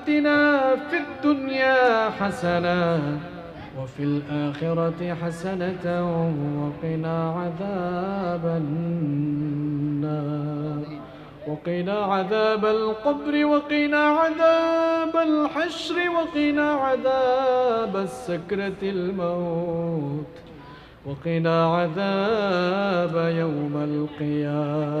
آتنا في الدنيا حسنة وفي الآخرة حسنة وقنا عذاب النار. وقنا عذاب القبر وقنا عذاب الحشر وقنا عذاب السكرة الموت وقنا عذاب يوم القيامة.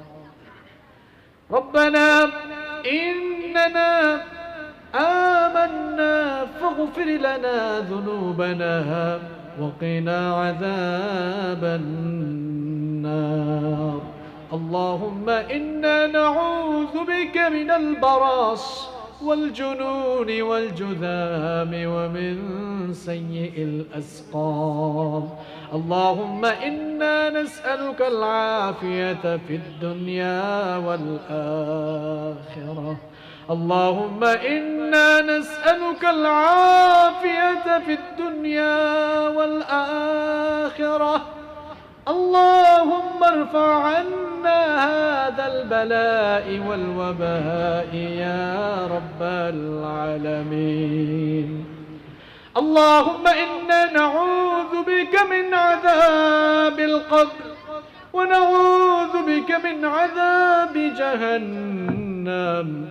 ربنا إننا آمنا فاغفر لنا ذنوبنا وقنا عذاب النار. اللهم إنا نعوذ بك من البراص والجنون والجذام ومن سيء الأسقام. اللهم إنا نسألك العافية في الدنيا والآخرة. اللهم إنا نسألك العافية في الدنيا والآخرة. اللهم ارفع عنا هذا البلاء والوباء يا رب العالمين. اللهم إنا نعوذ بك من عذاب القبر ونعوذ بك من عذاب جهنم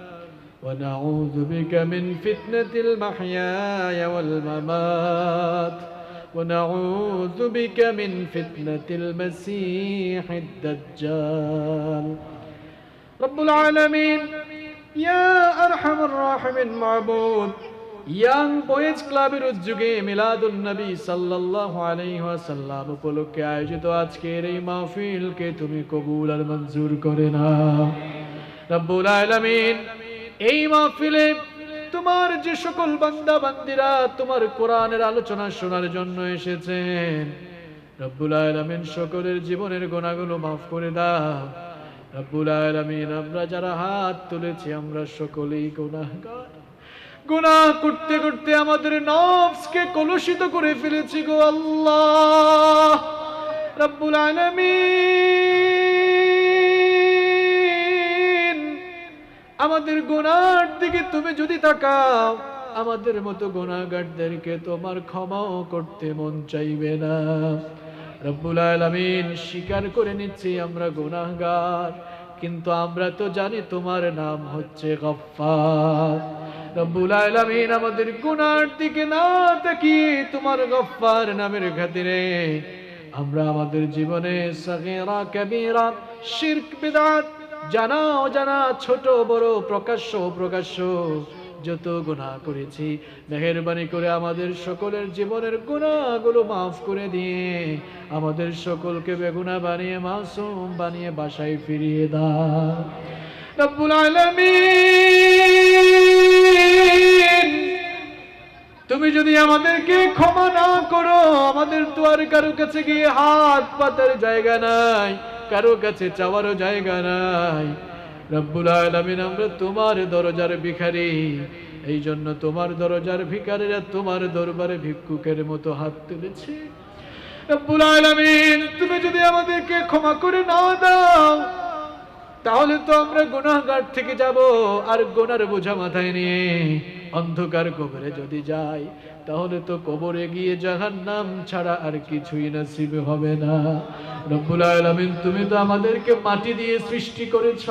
ونعوذ بك من فتنة المحيا والممات. ونعوذ بك من فتنة المسيح الدجال رب العالمين يا أرحم الراحمين معبود young boys ক্লাবের উদ্যোগে মিলাদুল নবী সাল্লাল্লাহু আলাইহি ওয়াসাল্লাম উপলক্ষে আয়োজিত আজকের এই মাহফিলকে তুমি কবুল আর মঞ্জুর করে নাও রব্বুল আলামিন এই মাহফিলে তোমার যে সকল বান্দা বান্দিরা তোমার কোরআনের আলোচনা শোনার জন্য এসেছেন। রব্বুল আলামিন সকলের জীবনের গোনাগুলো মাফ করে দাও। রব্বুল আলামিন, আমরা যারা হাত তুলেছি, আমরা সকলেই গুনাহগার। গুনাহ করতে করতে আমাদের নফসকে কলুষিত করে ফেলেছি গো আল্লাহ। রব্বুল আলামিন। আমাদের গুনার দিকে তুমি যদি তাকাও, আমাদের মতো গুনাহগারদেরকে তোমার ক্ষমাও করতে মন চাইবে না। রব্বুল আলামিন স্বীকার করে নিচ্ছি আমরা গুনাহগার, কিন্তু আমরা তো জানি তোমার নাম হচ্ছে গফফার। রব্বুল আলামিন আমাদের গুনার দিকে না তাকিয়ে তোমার গফ্ফার নামের খাতিরে আমরা আমাদের জীবনে সগীরা, কবীরা, শিরক বিদআত জানা অজানা ছোট, বড়, প্রকাশ্য প্রকাশ্য। যত গুনাহ করেছি, মেহেরবানি করে আমাদের সকলের জীবনের গুনাহগুলো মাফ করে দিয়ে আমাদের সকলকে বেগুনা বানিয়ে, মাসুম বানিয়ে বাসায় ফিরিয়ে দাও। তুমি যদি আমাদেরকে ক্ষমা না করো, আমাদের তো আর কারও কাছে গিয়ে হাত পাতার জায়গা নাই। কারও কাছে চাওয়ারও জায়গা নাই। রব্বুল আলামিন, আমরা তোমার দরজার ভিখারি। এই জন্য তোমার দরজার ভিখারিরা তোমার দরবারে ভিক্ষুকের মতো হাত তুলেছে। রব্বুল আলামিন, তুমি যদি আমাদেরকে ক্ষমা করে না দাও, তাহলে তো আমরা গুনাহগার থেকে যাব, আর গোনার বোঝা মাথায় নিয়ে অন্ধকার কবরে যদি যাই, তাহলে তো কবরে গিয়ে জাহান্নাম ছাড়া আর কিছুই নসিব হবে না। রব্বুল আলামিন, তুমি তো আমাদেরকে মাটি দিয়ে সৃষ্টি করেছ।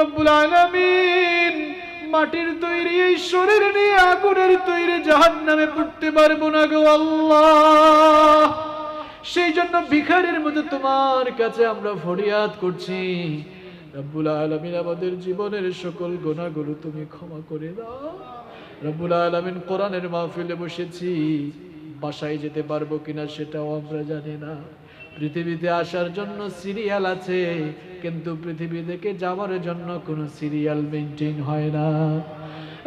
রব্বুল আলামিন, মাটির তৈরি এই শরীর নিয়ে আগুনের তৈরি জাহান্নামে পড়তে পারব না গো আল্লাহ। সেই জন্য ভিখারের মধ্যে তোমার কাছে আমরা ফরিয়াদ করছি। রব্বুল আলমিন আমাদের জীবনের সকল গোনাগুলো তুমি ক্ষমা করে দাও। রব্বুল আলমিন কোরআনের মাহফিলে বসেছি। বাসায় যেতে পারব কিনা সেটাও আমরা জানি না। পৃথিবীতে আসার জন্য সিরিয়াল আছে, কিন্তু পৃথিবী থেকে যাওয়ার জন্য কোনো সিরিয়াল মেনটেন হয় না।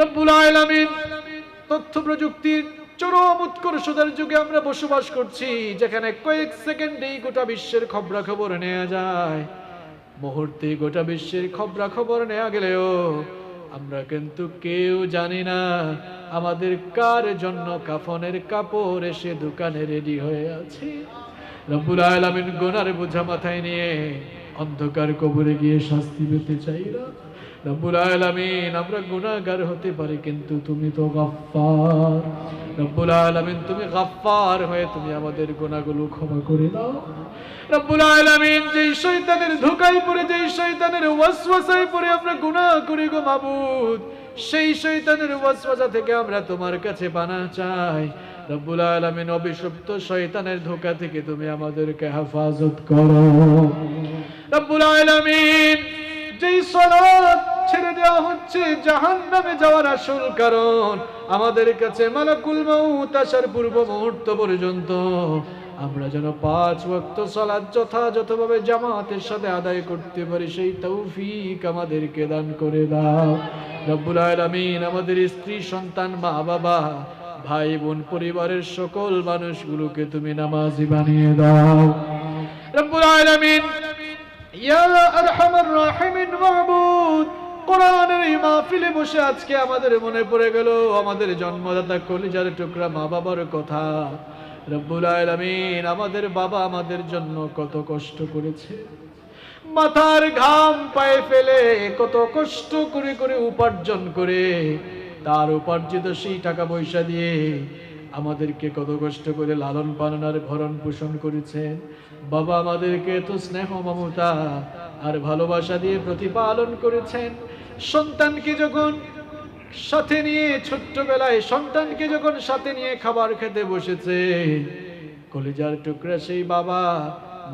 রব্বুল আলামিন, তথ্য প্রযুক্তির চরম উৎকর্ষতার যুগে আমরা বসবাস করছি, যেখানে কয়েক সেকেন্ডেই গোটা বিশ্বের খবরাখবর নেওয়া যায়। মুহূর্তে গোটা বিশ্বের খবরা খবর নেওয়া গেলেও আমরা কিন্তু কেউ জানি না আমাদের কার জন্য কাফনের কাপড় এসে দোকানে রেডি হয়ে আছে। রব্বুল আলমিন গোনার বোঝা মাথায় নিয়ে অন্ধকার কবরে গিয়ে শাস্তি পেতে চাই না। রব্বুল আলামিন, আমরা গুনাহগার থেকে আমরা তোমার কাছে পানা চাই। রব্বুল আলামিন, অভিশপ্ত শয়তানের ধোকা থেকে তুমি আমাদেরকে হেফাজত করো। রব্বুল আলামিন যেই সালাত ছেড়ে দেওয়া হচ্ছে, জাহান্নামে যাওয়ার আসল কারণ আমাদের কাছে মালাকুল মাউত আসার পূর্ব মুহূর্ত পর্যন্ত। আমরা যেন পাঁচ ওয়াক্ত সালাত যথাযথভাবে জামাতের সাথে আদায় করতে পারি, সেই তৌফিক আমাদেরকে দান করে দাও। রব্বুল আলামিন আমাদের স্ত্রী, সন্তান, মা, বাবা, ভাই, বোন, পরিবারের সকল মানুষগুলোকে তুমি নামাজি বানিয়ে দাও। রব্বুল আলামিন ইয়া আরহামার রাহিমিন মাহবুদ কোরআনের এই মাহফিলে বসে আজকে আমাদের মনে পড়ে গেল, আমাদের জন্মদাতা কলিজার টুকরা মা বাবার কথা। রব্বুল আলামিন আমাদের বাবা আমাদের জন্য কত কষ্ট করেছে। মাথার ঘাম পায়ে ফেলে কত কষ্ট করে করে উপার্জন করে, তার উপার্জিত সেই টাকা পয়সা দিয়ে আমাদেরকে কত কষ্ট করে লালন পালন আর ভরণ পোষণ করেছেন। বাবা আমাদেরকে তো স্নেহ মমতা আর ভালোবাসা দিয়ে প্রতিপালন করেছেন। সন্তানকে যখন সাথে নিয়ে ছোট্টবেলায় সন্তানকে যখন সাথে নিয়ে খাবার খেতে বসেছে কলিজার টুকরা সেই বাবা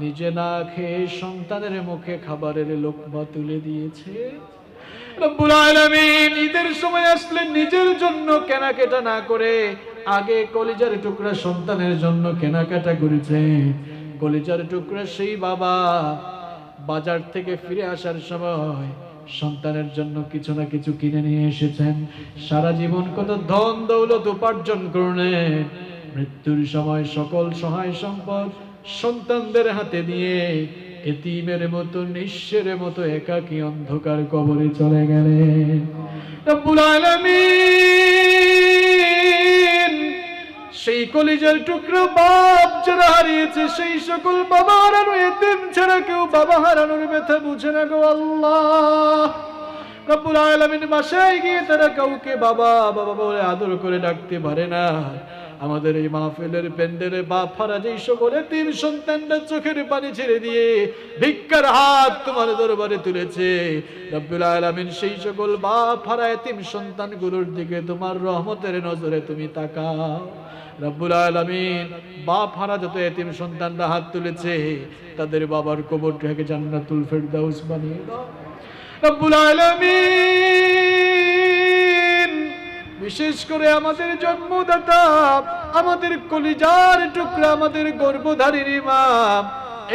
নিজে না খেয়ে সন্তানের মুখে খাবারের লোকমা তুলে দিয়েছে। ঈদের সময় আসলে নিজের জন্য কেনাকাটা না করে আগে কলিজার টুকরা সন্তানের জন্য কেনাকাটা করেছে। কলিজার টুকরা সেই বাবা বাজার থেকে ফিরে আসার সময় সন্তানের জন্য কিছু না কিছু কিনে নিয়ে এসেছেন। সারা জীবন কত ধন দৌলত উপার্জন করলেন। মৃত্যুর সময় সকল সহায় সম্পদ সন্তানদের হাতে দিয়ে এতিমের মতো, নিঃস্বের মতো একাকী অন্ধকার কবরে চলে গেলেন। সেই কলিজার টুকরো বাপ যারা হারিয়েছে, সেই সকল বাবা হারানো এতিম ছাড়া কেউ বাবা হারানোর ব্যথা বুঝে না গো আল্লাহ। কাপুর আলামিন বাসায় গিয়ে তারা কাউকে বাবা বাবা বলে আদর করে ডাকতে পারে না। আমাদের এই মাহফিলের প্যান্ডেলে বাপ হারা যেই সকলে তিন সন্তানরা চোখের পানি ছেড়ে দিয়ে ভিক্ষার হাত তোমার দরবারে তুলেছে, রব্বুল আলামিন সেই সকল হারা এতিম সন্তানগুলোর দিকে তোমার রহমতের নজরে তুমি তাকাও। রব্বুল যত এতিম সন্তানরা হাত তুলেছে, তাদের বাবার কবর কবরটাকে জান্নাতুল ফেরদাউস বানিয়ে দাও। রব্বুল আলামিন! বিশেষ করে আমাদের জন্মদাতা, আমাদের কলিজার টুকরা, আমাদের গর্ভধারিণী মা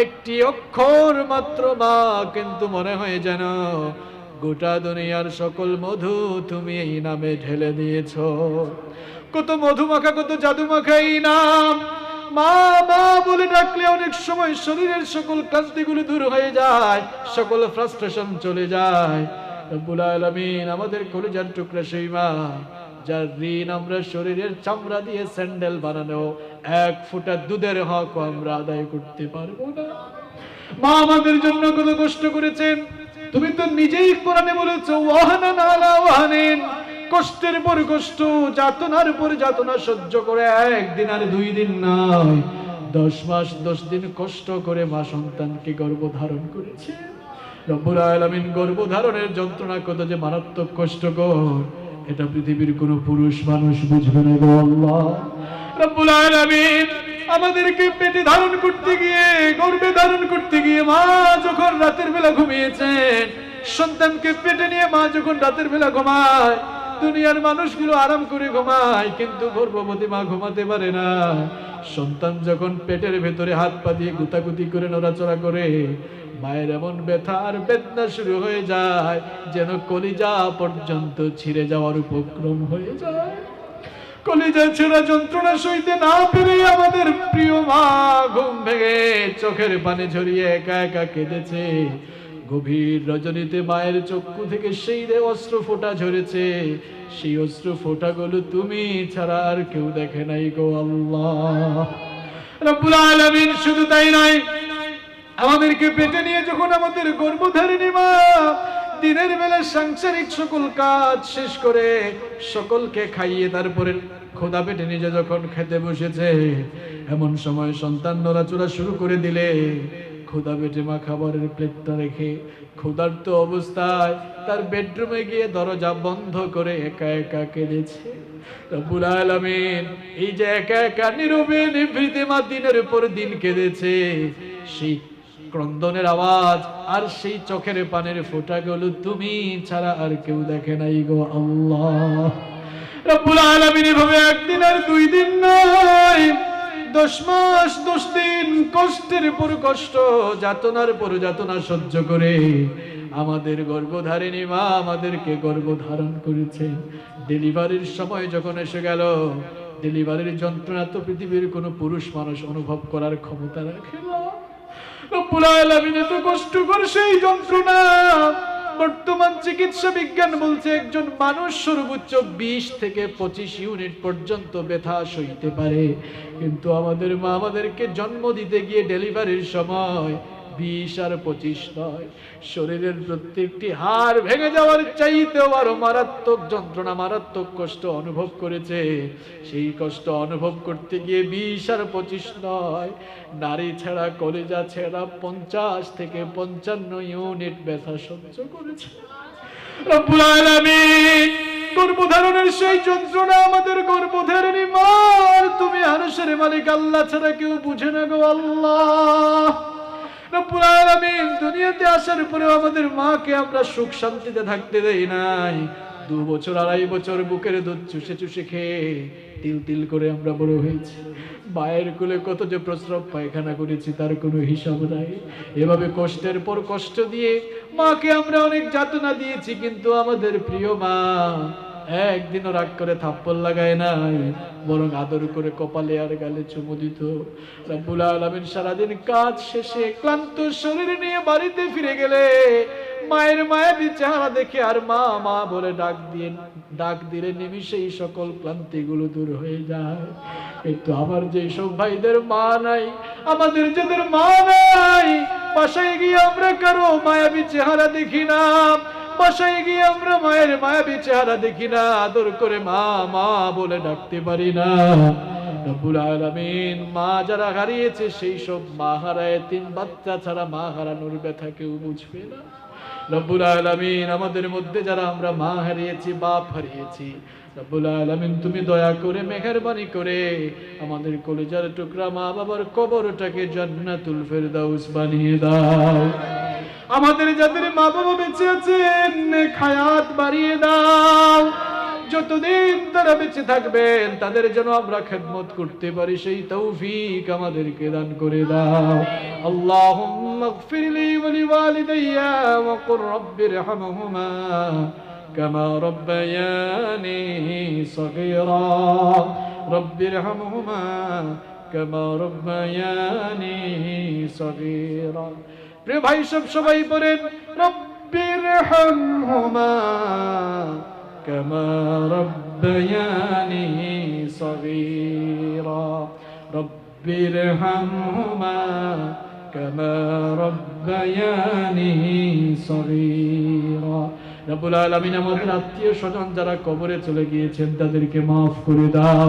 একটি অক্ষর মাত্র মা কিন্তু মনে হয় যেন গোটা দুনিয়ার সকল মধু তুমি এই নামে ঢেলে দিয়েছ। কত মধুমাখা কত জাদুমাখা এই নাম। মা মা বলে ডাকলে অনেক সময় শরীরের সকল ক্লান্তিগুলো দূর হয়ে যায়, সকল ফ্রাস্ট্রেশন চলে যায়। রব্বুল আমাদের কলিজার টুকরা সেই মা যার ঋণ আমরা শরীরের চামড়া দিয়ে স্যান্ডেল বানানো এক ফুটা দুধের হক আমরা আদায় করতে পারব না। মা আমাদের জন্য কত কষ্ট করেছেন। তুমি তো নিজেই কোরআনে বলেছ, ওয়াহানিন কষ্টের পর কষ্ট, যাতনার পর যাতনা সহ্য করে একদিন আর দুই দিন নয়। দশ মাস, দশ দিন কষ্ট করে মা সন্তানকে গর্ভ ধারণ করেছে। রব্বুল গর্ভধারণের যন্ত্রণা কত যে মারাত্মক কষ্টকর। এটা পৃথিবীর কোনো পুরুষ মানুষ বুঝবে না গো আল্লাহ। রব্বুল আলামিন আমাদেরকে পেটে ধারণ করতে গিয়ে গর্বে ধারণ করতে গিয়ে মা যখন রাতের বেলা ঘুমিয়েছেন সন্তানকে পেটে নিয়ে মা যখন রাতের বেলা ঘুমায়, দুনিয়ার মানুষগুলো আরাম করে ঘুমায়, কিন্তু গর্ভবতী মা ঘুমাতে পারে না। সন্তান যখন পেটের ভেতরে হাত পা দিয়ে গুতাগুতি করে, নড়াচড়া করে মায়ের এমন ব্যথা আর বেদনা শুরু হয়ে যায়, যেন কলিজা পর্যন্ত ছিঁড়ে যাওয়ার উপক্রম হয়ে যায়। কলিজা যন্ত্রণা সইতে না পেরে আমাদের প্রিয় মা ঘুম ভেঙে চোখের পানি ঝরিয়ে একা একা কেঁদেছে। গভীর রজনীতে মায়ের চক্ষু থেকে সেই অস্ত্র ফোঁটা ঝরেছে। সেই অস্ত্র ফোঁটাগুলো তুমি ছাড়া আর কেউ দেখে নাই গো আল্লাহ। শুধু তাই নয় আমাদেরকে পেটে নিয়ে যখন আমাদের গর্ভধারিণী মা দিনের বেলা সাংসারিক সকল কাজ শেষ করে সকলকে খাইয়ে তারপরে খোদা পেটে নিজে যখন খেতে বসেছে, এমন সময় সন্তান নড়াচড়া শুরু করে দিলে। খোদা পেটে মা খাবারের প্লেটটা রেখে ক্ষুধার্ত অবস্থায় তার বেডরুমে গিয়ে দরজা বন্ধ করে একা একা কেঁদেছে। এই যে একা একা নীরবে নিভৃতে মা দিনের পর দিন কেঁদেছে, সেই ক্রন্দনের আওয়াজ, আর সেই চোখের পানের ফোঁটাগুলো তুমি ছাড়া আর কেউ দেখে নাই গো আল্লাহ। রব্বুল আলামিন এভাবে একদিন আর দুই দিন নয়, দশ মাস, দশ দিন কষ্টের পর কষ্ট, যাতনার পর যাতনা সহ্য করে আমাদের গর্ভধারিণী মা আমাদেরকে গর্ভধারণ করেছে। ডেলিভারির সময় যখন এসে গেল, ডেলিভারির যন্ত্রণা তো পৃথিবীর কোনো পুরুষ মানুষ অনুভব করার ক্ষমতা রাখে না। সেই যন্ত্রণা। বর্তমান চিকিৎসা বিজ্ঞান বলছে একজন মানুষ সর্বোচ্চ বিশ থেকে পঁচিশ ইউনিট পর্যন্ত ব্যথা সইতে পারে। কিন্তু আমাদের মা আমাদেরকে জন্ম দিতে গিয়ে ডেলিভারির সময় বিশ আর পঁচিশ নয়। শরীরের প্রত্যেকটি হাড় ভেঙে যাওয়ার চাইতেও আরও মারাত্মক যন্ত্রণা, মারাত্মক কষ্ট অনুভব করেছে। সেই কষ্ট অনুভব করতে গিয়ে বিশ আর পঁচিশ নয়। নারী ছাড়া কলেজা ছেড়া পঞ্চাশ থেকে পঞ্চান্ন ইউনিট ব্যথা সহ্য করেছে। রব্বুল সেই যন্ত্রণা আমাদের গর্ভধারণী মার তুমি আরশের মালিক, আল্লাহ ছাড়া কেউ বুঝে না গো আল্লাহ। রব্বুল আলামিন দুনিয়াতে আসার পরেও আমাদের মাকে আমরা সুখ শান্তিতে থাকতে দেই নাই। দু বছর, আড়াই বছর বুকের দুধ চুষে চুষে খেয়ে তিল তিল করে আমরা বড় হয়েছি। মায়ের কোলে কত যে প্রস্রাব পায়খানা করেছি, তার কোনো হিসাব নাই। এভাবে কষ্টের পর কষ্ট দিয়ে মাকে আমরা অনেক যাতনা দিয়েছি, কিন্তু আমাদের প্রিয় মা একদিনও রাগ করে থাপ্পড় লাগায় নাই, বরং আদর করে কপালে আর গালে চুমু দিত। রব্বুল আলামিন সারাদিন কাজ শেষে ক্লান্ত শরীর নিয়ে বাড়িতে ফিরে গেলে মায়ের মায়াবী চেহারা দেখে আর মা মা বলে ডাক দিয়ে, ডাক দিলে নিমিষেই সকল ক্লান্তিগুলো দূর হয়ে যায়। কিন্তু আমার যে সব ভাইদের মা নাই, আমাদের যাদের মা নাই, বাসায় গিয়ে আমরা কারও মায়াবী চেহারা দেখি না। বাসায় গিয়ে আমরা মায়ের মায়াবী চেহারা দেখি না, আদর করে মা মা বলে ডাকতে পারি না। রব্বুল আলামিন, মা যারা হারিয়েছে সেই সব মা হারায়, তিন বাচ্চা ছাড়া মা হারানোর ব্যথা কেউ বুঝবে না। রব্বুল আলামিন, আমাদের মধ্যে যারা আমরা মা হারিয়েছি, বাপ হারিয়েছি, রব্বুল আলামিন, তুমি দয়া করে, মেহেরবানি করে আমাদের কলেজার টুকরা মা বাবার কবরটাকে জান্নাতুল ফেরদাউস বানিয়ে দাও। আমাদের যাদের মা বাবা বেঁচে আছেন খায়াত বাড়িয়ে দাও যতদিন তারা বেঁচে থাকবেন তাদের যেন আমরা খেদমত করতে পারি সেই তৌফিক আমাদেরকে দান করে দাও আল্লাহুম্মা اغفر لي ولوالدي وقل رب ارحمهما كما ربياني صغيرا رب ارحمهما كما ربياني صغيرا প্রিয় ভাই, সব সবাই বলেন রব্বির হামহুমা কামা রব্বায়ানি সগীরা। রব্বির হামহুমা কামা রব্বায়ানি সগীরা। রব্বুল আলামিন আমাদের আত্মীয় স্বজন যারা কবরে চলে গিয়েছেন, তাদেরকে মাফ করে দাও।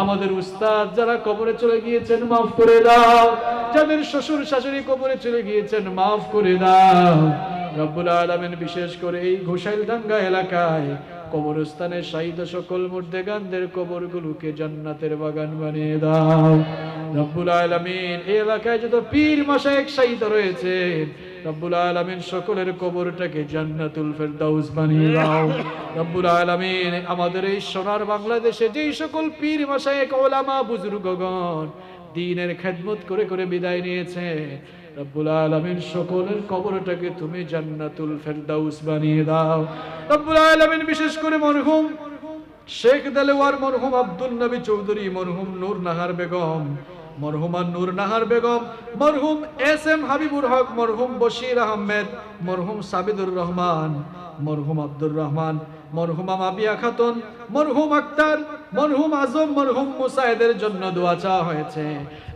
আমাদের উস্তাদ যারা কবরে চলে গিয়েছেন, মাফ করে দাও। যাদের শ্বশুর শাশুড়ি কবরে চলে গিয়েছেন, মাফ করে দাও। রব্বুল আলামিন বিশেষ করে এই ঘোষাইলডাঙ্গা এলাকায় কবরস্থানে শাহিদ সকল মুর্দেগানদের কবরগুলোকে জান্নাতের বাগান বানিয়ে দাও। রব্বুল আলামিন এই এলাকায় যত পীর মাশায়েখ শাহিদ রয়েছে রব্বুল আলামিন সকলের কবরটাকে জান্নাতুল ফেরদাউস বানিয়ে দাও। রব্বুল আলামিন, আমাদের এই সোনার বাংলাদেশে যেই সকল পীর মাশায়েখ ওলামা, বুজুর্গগণ দিনের খেদমত করে করে বিদায় নিয়েছে, রব্বুল আলামিন সকলের কবরটাকে তুমি জান্নাতুল ফেরদাউস বানিয়ে দাও। রব্বুল আলামিন, বিশেষ করে মরহুম, শেখ দেলোয়ার মরহুম, আব্দুল নবী চৌধুরী মরহুম, নূর নাহার বেগম মরহুমা নূর নাহার বেগম, মরহুম এস এম হাবিবুর হক, মরহুম বশির আহমেদ, মরহুম সাবিদুর রহমান, মরহুম আব্দুর রহমান, মরহুমা মাবিয়া খাতুন, মরহুম আক্তার, মরহুম আজম, মরহুম মুসাইদের জন্য দোয়া চাওয়া হয়েছে।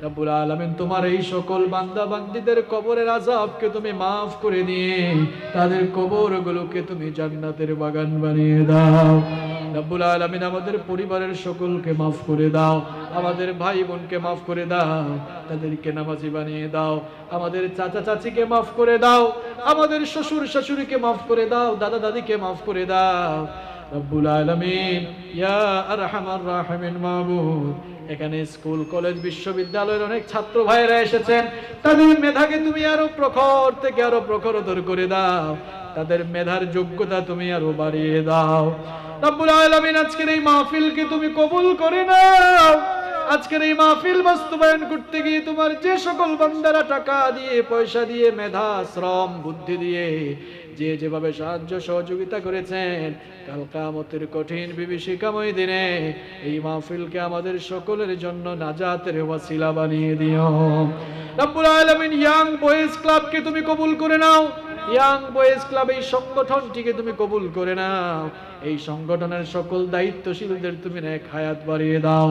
রব্বুল আলামিন, তোমার এই সকল বান্দা বান্দিদের কবরের আযাবকে তুমি মাফ করে দিয়ে, তাদের কবরগুলোকে তুমি জান্নাতের বাগান বানিয়ে দাও। রব্বুল আলামিন আমাদের পরিবারের সকলকে মাফ করে দাও। আমাদের ভাই বোনকে মাফ করে দাও। তাদেরকে নামাজি বানিয়ে দাও। আমাদের চাচা চাচিকে মাফ করে দাও। আমাদের শ্বশুর শাশুড়িকে মাফ করে দাও। দাদা দাদিকে মাফ করে দাও। রব্বুল আলামিন, ইয়া আরহামার রাহিমিন মাবুদ এখানে স্কুল, কলেজ, বিশ্ববিদ্যালয়ের অনেক ছাত্র ভাইরা এসেছেন। তাদের মেধাকে তুমি আরও প্রখর থেকে আরও প্রখরতর করে দাও। তাদের মেধার যোগ্যতা তুমি আরও বাড়িয়ে দাও। রব্বুল আলামিন, আজকের এই মাহফিলকে তুমি কবুল করে নাও। আজকের এই মাহফিল বাস্তবায়ন করতে গিয়ে তোমার যে সকল বান্দারা টাকা দিয়ে, পয়সা দিয়ে, মেধা, শ্রম, বুদ্ধি দিয়ে যে যেভাবে সাহায্য, সহযোগিতা করেছেন, কাল কামতের কঠিন বিভীষিকাময় দিনে এই মাহফিলকে আমাদের সকলের জন্য নাজাতের ওয়াসিলা বানিয়ে দিও। রব্বুল আলামিন, ইয়াং বয়েজ ক্লাবকে তুমি কবুল করে নাও। ইয়াং বয়েজ ক্লাব এই সংগঠনটিকে তুমি কবুল করে নাও। এই সংগঠনের সকল দায়িত্বশীলদের তুমি এক হায়াত বাড়িয়ে দাও।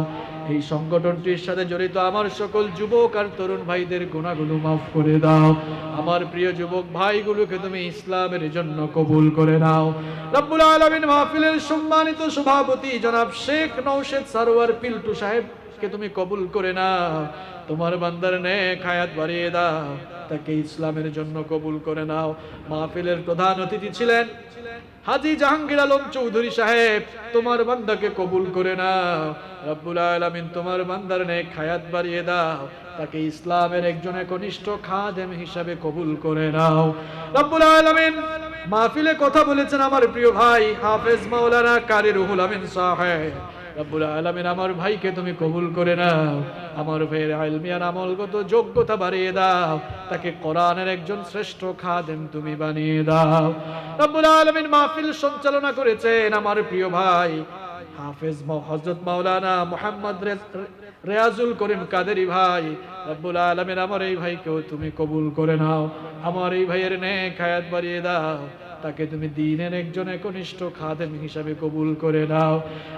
এই সংগঠনটির সাথে জড়িত আমার সকল যুবক আর তরুণ ভাইদের গুণাগুলো মাফ করে দাও। আমার প্রিয় যুবক ভাইগুলোকে তুমি ইসলামের জন্য কবুল করে নাও। রব্বুল আলামিন মাহফিলের সম্মানিত সভাপতি জনাব শেখ নৌশেদ সারোয়ার পিল্টু সাহেবকে তুমি কবুল করে নাও। তোমার বান্দার নেক হায়াত বাড়িয়ে দাও। তাকে ইসলামের জন্য কবুল করে নাও। মাহফিলের প্রধান অতিথি ছিলেন হাজি জাহাঙ্গীর আলম চৌধুরী সাহেব। তোমার বান্দাকে কবুল করে নাও। রব্বুল আলামিন তোমার বান্দার নেক হায়াত বাড়িয়ে দাও। তাকে ইসলামের একজন কনিষ্ঠ খাদেম হিসাবে কবুল করে নাও। রব্বুল আলামিন মাহফিলে কথা বলেছেন আমার প্রিয় ভাই হাফেজ মাওলানা কারি রুহুল আমিন সাহেব। রব্বুল আলামিন আমার ভাইকে তুমি কবুল করে নাও। আমার ভাইয়ের আলমিয়ান আমলগত যোগ্যতা বাড়িয়ে দাও। তাকে কোরআনের একজন শ্রেষ্ঠ খাদেম তুমি বানিয়ে দাও। রব্বুল আলামিন মাহফিল সঞ্চালনা করেছেন আমার প্রিয় ভাই হাফেজ হযরত মাওলানা মোহাম্মদ রেয়াজুল করিম কাদেরি ভাই। রব্বুল আলামিন আমার এই ভাইকেও তুমি কবুল করে নাও। আমার এই ভাইয়ের নেক হায়াত বাড়িয়ে দাও। তাকে তুমি দিনের একজন একনিষ্ঠ খাদেম হিসাবে কবুল করে নাও।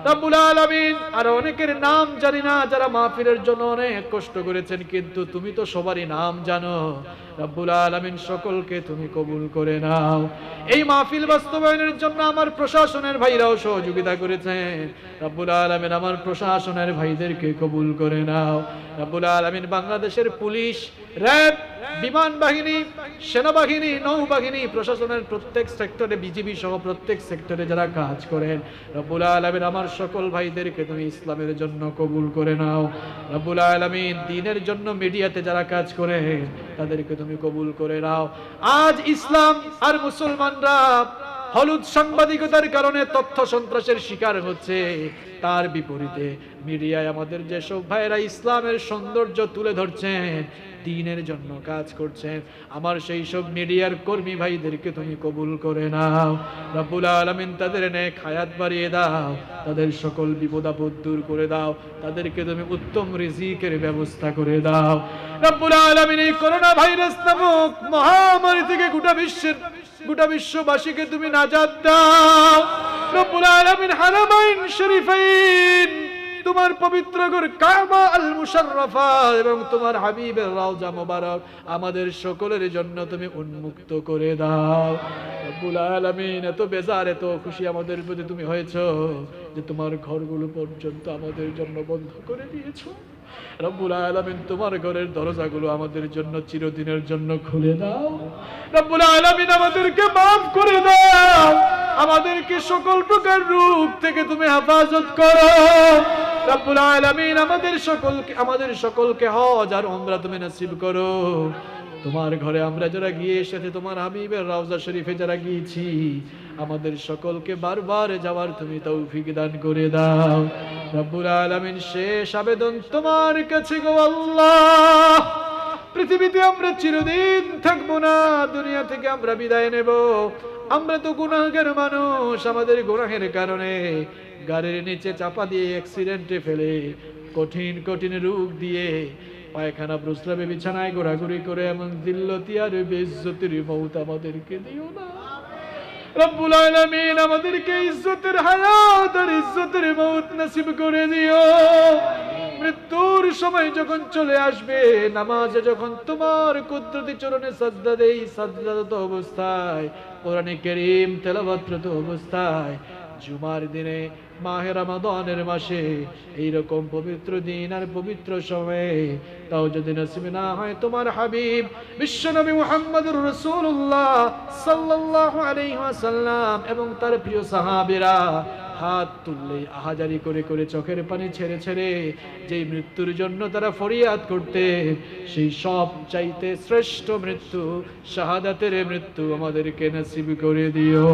রব্বুল আলামিন, আর অনেকের নাম জানি না, যারা মাহফিলের জন্য অনেক কষ্ট করেছেন, কিন্তু তুমি তো সবারই নাম জানো। রব্বুল আলামিন, সকলকে তুমি কবুল করে নাও। এই মাহফিল বাস্তবায়নের জন্য আমার প্রশাসনের ভাইরাও সহযোগিতা করেছেন। রব্বুল আলামিন, আমার প্রশাসনের ভাইদেরকে কবুল করে নাও। রব্বুল আলামিন, বাংলাদেশের পুলিশ র্যাব, বিমান বাহিনী, সেনাবাহিনী, নৌবাহিনী, প্রশাসনের প্রত্যেক সেক্টরে বিজিবি সহ প্রত্যেক সেক্টরে যারা কাজ করেন, রব্বুল আলামিন আমার সকল ভাইদেরকে তুমি ইসলামের জন্য কবুল করে নাও। রব্বুল আলমিন দিনের জন্য মিডিয়াতে যারা কাজ করে তাদেরকে তুমি কবুল করে নাও। আজ ইসলাম আর মুসলমানরা হলুদ সাংবাদিকতার কারণে তথ্য সন্ত্রাসের শিকার হচ্ছে। তার বিপরীতে মিডিয়ায় আমাদের যেসব ভাইয়েরা ইসলামের সৌন্দর্য তুলে ধরছেন দিনের জন্য কাজ করছেন। আমার সেই সব মিডিয়ার কর্মী ভাইদেরকে তুমি কবুল করে নাও। রব্বুল আলমিন তাদের নেক হায়াত বাড়িয়ে দাও। তাদের সকল বিপদ আপদ দূর করে দাও। তাদেরকে তুমি উত্তম রিজিকের ব্যবস্থা করে দাও। রব্বুল আলামিন এই করোনা ভাইরাস নামক মহামারী থেকে গোটা বিশ্বের, গোটা বিশ্ববাসীকে তুমি নাজাত দাও। রব্বুল আলমিন হারামাইন শরীফাইন তোমার পবিত্র কাবা আল এবং তোমার হাবিবের রওজা মোবারক আমাদের সকলের জন্য তুমি উন্মুক্ত করে দাও। রব্বুল আলামিন, এত বেজার, এত খুশি আমাদের প্রতি তুমি হয়েছো যে তোমার ঘরগুলো পর্যন্ত আমাদের জন্য বন্ধ করে দিয়েছ। রব্বুল আলমিন, তোমার ঘরের দরজাগুলো আমাদের জন্য চিরদিনের জন্য খুলে দাও। রব্বুল আলমিন, আমাদেরকে মাফ করে দাও। আমাদেরকে সকল প্রকার রূপ থেকে তুমি হেফাজত করো। রব্বুল আলমিন, আমাদের সকলকে আমাদের সকলকে হজ আর উমরা তুমি নসিব করো। তোমার ঘরে আমরা যারা গিয়ে এসেছে, তোমার হাবিবের রওজা শরীফে যারা গিয়েছি, আমাদের সকলকে বারবার যাওয়ার তুমি তৌফিক দান করে দাও। রব্বুল আলামিন শেষ আবেদন তোমার কাছে গো আল্লাহ। পৃথিবীতে আমরা চিরদিন থাকব না, দুনিয়া থেকে আমরা বিদায় নেব। আমরা তো গুনাহগার মানুষ, আমাদের গুনাহের কারণে গাড়ির নিচে চাপা দিয়ে অ্যাক্সিডেন্টে ফেলে, কঠিন কঠিন রোগ দিয়ে পায়খানা, প্রস্রাবে, বিছানায় ঘোরাঘুরি করে এমন দিল্লতি আর বেজ্জতির মৌত আমাদেরকে দিও না। করে দিও। মৃত্যুর সময় যখন চলে আসবে, নামাজে যখন তোমার কুদরতি চরণে সাজদা দেই, সাজদারত অবস্থায়, কোরআনে কারীম তেলাওয়াতরত অবস্থায়, জুমার দিনে মাহে রমাদানের মাসে, এইরকম পবিত্র দিন আর পবিত্র সময়ে, তাও যদি নসিব না হয় তোমার হাবিব, বিশ্বনবী মুহাম্মদুর রাসূলুল্লাহ সাল্লাল্লাহু আলাইহি ওয়াসাল্লাম এবং তার প্রিয় সাহাবীরা, হাত তুললে আহাজারি করে করে চোখের পানি ছেড়ে ছেড়ে যেই মৃত্যুর জন্য তারা ফরিয়াদ করতে, সেই সব চাইতে শ্রেষ্ঠ মৃত্যু, শাহাদাতের মৃত্যু আমাদেরকে নসিব করে দিও।